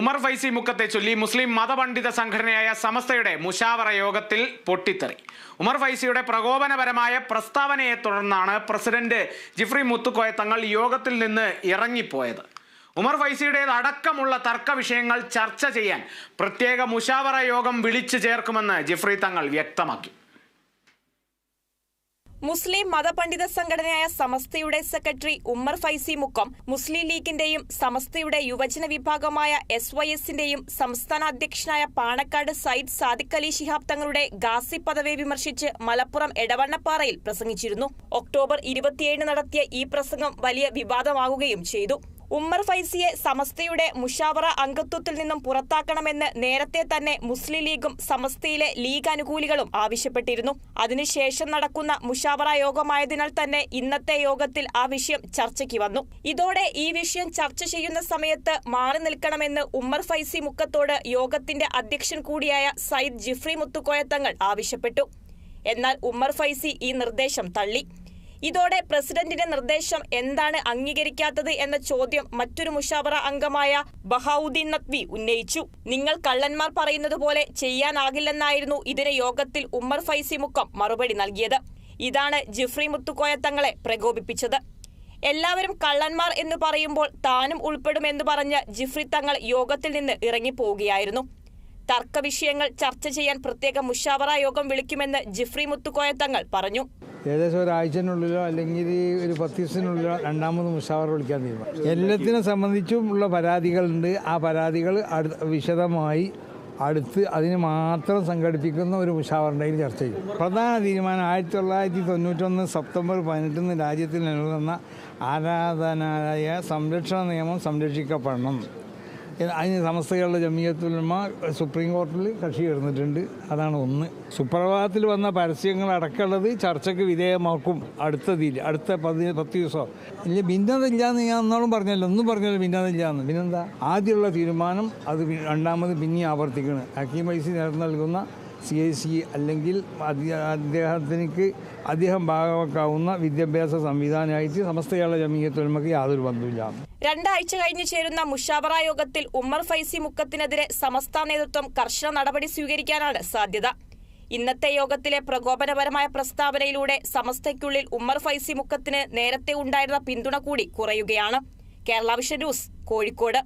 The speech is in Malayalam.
ഉമർ ഫൈസി മുക്കത്തെ ചൊല്ലി മുസ്ലിം മതപണ്ഡിത സംഘടനയായ സമസ്തയുടെ മുഷാവറ യോഗത്തിൽ പൊട്ടിത്തെറി. ഉമർ ഫൈസിയുടെ പ്രകോപനപരമായ പ്രസ്താവനയെ തുടർന്നാണ് പ്രസിഡന്റ് ജിഫ്രി മുത്തുക്കോയ തങ്ങൾ യോഗത്തിൽ നിന്ന് ഇറങ്ങിപ്പോയത്. ഉമർ ഫൈസിയുടേത് അടക്കമുള്ള തർക്ക വിഷയങ്ങൾ ചർച്ച ചെയ്യാൻ പ്രത്യേക മുഷാവറ യോഗം വിളിച്ചു ചേർക്കുമെന്ന് ജിഫ്രി തങ്ങൾ വ്യക്തമാക്കി. മുസ്ലിം മതപണ്ഡിത സംഘടനയായ സമസ്തയുടെ സെക്രട്ടറി ഉമ്മർ ഫൈസി മുക്കം മുസ്ലിം ലീഗിന്റെയും സമസ്തയുടെ യുവജന വിഭാഗമായ എസ് വൈ എസിന്റെയും സംസ്ഥാന അധ്യക്ഷനായ പാണക്കാട് സയ്യിദ് സാദിഖ് അലി ശിഹാബ് തങ്ങളുടെ ഗാസി പദവി വിമർശിച്ച് മലപ്പുറം എടവണ്ണപ്പാറയിൽ പ്രസംഗിച്ചിരുന്നു. ഒക്ടോബർ ഇരുപത്തിയേഴിന് നടത്തിയ ഈ പ്രസംഗം വലിയ വിവാദമാകുകയും ചെയ്തു. ഉമ്മർ ഫൈസിയെ സമസ്തയുടെ മുഷാവറ അംഗത്വത്തിൽ നിന്നും പുറത്താക്കണമെന്ന് നേരത്തെ തന്നെ മുസ്ലിം ലീഗും സമസ്തയിലെ ലീഗ് അനുകൂലികളും ആവശ്യപ്പെട്ടിരുന്നു. അതിനുശേഷം നടക്കുന്ന മുഷാവറ യോഗമായതിനാൽ തന്നെ ഇന്നത്തെ യോഗത്തിൽ ആ വിഷയം ചർച്ചയ്ക്ക് വന്നു. ഇതോടെ ഈ വിഷയം ചർച്ച ചെയ്യുന്ന സമയത്ത് മാറി നിൽക്കണമെന്ന് ഉമ്മർ ഫൈസി മുക്കത്തോട് യോഗത്തിന്റെ അധ്യക്ഷൻ കൂടിയായ സയ്യിദ് ജിഫ്രി മുത്തുക്കോയത്തങ്ങൾ ആവശ്യപ്പെട്ടു. എന്നാൽ ഉമ്മർ ഫൈസി ഈ നിർദ്ദേശം തള്ളി. ഇതോടെ പ്രസിഡന്റിന്റെ നിർദ്ദേശം എന്താണ് അംഗീകരിക്കാത്തത് എന്ന ചോദ്യം മറ്റൊരു മുഷാവറ അംഗമായ ബഹാവുദ്ദീൻ നഖ്വി ഉന്നയിച്ചു. നിങ്ങൾ കള്ളന്മാർ പറയുന്നത് പോലെ ചെയ്യാനാകില്ലെന്നായിരുന്നു ഇതിന് യോഗത്തിൽ ഉമ്മർ ഫൈസി മുക്കം മറുപടി നൽകിയത്. ഇതാണ് ജിഫ്രി മുത്തുക്കോയ തങ്ങളെ പ്രകോപിപ്പിച്ചത്. എല്ലാവരും കള്ളന്മാർ എന്ന് പറയുമ്പോൾ താനും ഉൾപ്പെടുമെന്ന് പറഞ്ഞ ജിഫ്രി തങ്ങൾ യോഗത്തിൽ നിന്ന് ഇറങ്ങിപ്പോവുകയായിരുന്നു. തർക്ക വിഷയങ്ങൾ ചർച്ച ചെയ്യാൻ പ്രത്യേക മുഷാവറ യോഗം വിളിക്കുമെന്ന് ജിഫ്രി മുത്തുക്കോയ തങ്ങൾ പറഞ്ഞു. ഏകദേശം ഒരാഴ്ചനുള്ളിലോ അല്ലെങ്കിൽ ഒരു പത്ത് ദിവസത്തിനുള്ളിലോ രണ്ടാമത് മുഷാവർ വിളിക്കാൻ തീരുമാനം എല്ലാത്തിനെ സംബന്ധിച്ചും ഉള്ള പരാതികളുണ്ട്. ആ പരാതികൾ വിശദമായി അടുത്ത് അതിന് മാത്രം സംഘടിപ്പിക്കുന്ന ഒരു മുഷാവറിന്റെയിൽ ചർച്ച ചെയ്യും. പ്രധാന തീരുമാനം ആയിരത്തി തൊള്ളായിരത്തി തൊണ്ണൂറ്റൊന്ന് സെപ്റ്റംബർ പതിനെട്ടിന് രാജ്യത്തിൽ നിലനിന്ന ആരാധനാലയ സംരക്ഷണ നിയമം സംരക്ഷിക്കപ്പെടണം. അതിന് സമസ്തകളുടെ ജമിയത്തുലമ സുപ്രീം കോടതിയിൽ കക്ഷി ചേർന്നിട്ടുണ്ട്. അതാണ് ഒന്ന്. സുപ്രഭാതത്തിൽ വന്ന പരസ്യങ്ങൾ അടക്കമുള്ളത് ചർച്ചയ്ക്ക് വിധേയമാക്കും. അടുത്ത തീയതി അടുത്ത പതി പത്ത് ദിവസം. ഇല്ല ഭിന്നതയില്ലാന്ന് ഞാൻ ഒന്നോളം പറഞ്ഞല്ലോ. ഒന്നും പറഞ്ഞല്ലോ ഭിന്നതയില്ലാന്ന്. പിന്നെന്താ? ആദ്യമുള്ള തീരുമാനം അത് രണ്ടാമത് പിന്നെ ആവർത്തിക്കണം. ഹക്കീം വൈസി നേരം നൽകുന്ന സി ഐ സി അല്ലെങ്കിൽ അദ്ദേഹത്തിന് അദ്ദേഹം ഭാഗമാക്കാവുന്ന വിദ്യാഭ്യാസ സംവിധാനമായിട്ട് സമസ്ത കേരള ജമീയത്തുലമക്ക് യാതൊരു ബന്ധമില്ല രണ്ടാഴ്ച കഴിഞ്ഞ് ചേരുന്ന മുഷാവറ യോഗത്തിൽ ഉമ്മർ ഫൈസി മുക്കത്തിനെതിരെ സമസ്ത നേതൃത്വം കർശന നടപടി സ്വീകരിക്കാനാണ് സാധ്യത. ഇന്നത്തെ യോഗത്തിലെ പ്രകോപനപരമായ പ്രസ്താവനയിലൂടെ സമസ്തയ്ക്കുള്ളിൽ ഉമ്മർ ഫൈസി മുക്കത്തിന് നേരത്തെ ഉണ്ടായിരുന്ന പിന്തുണ കൂടി കുറയുകയാണ്. Kerala vision news Kozhikode.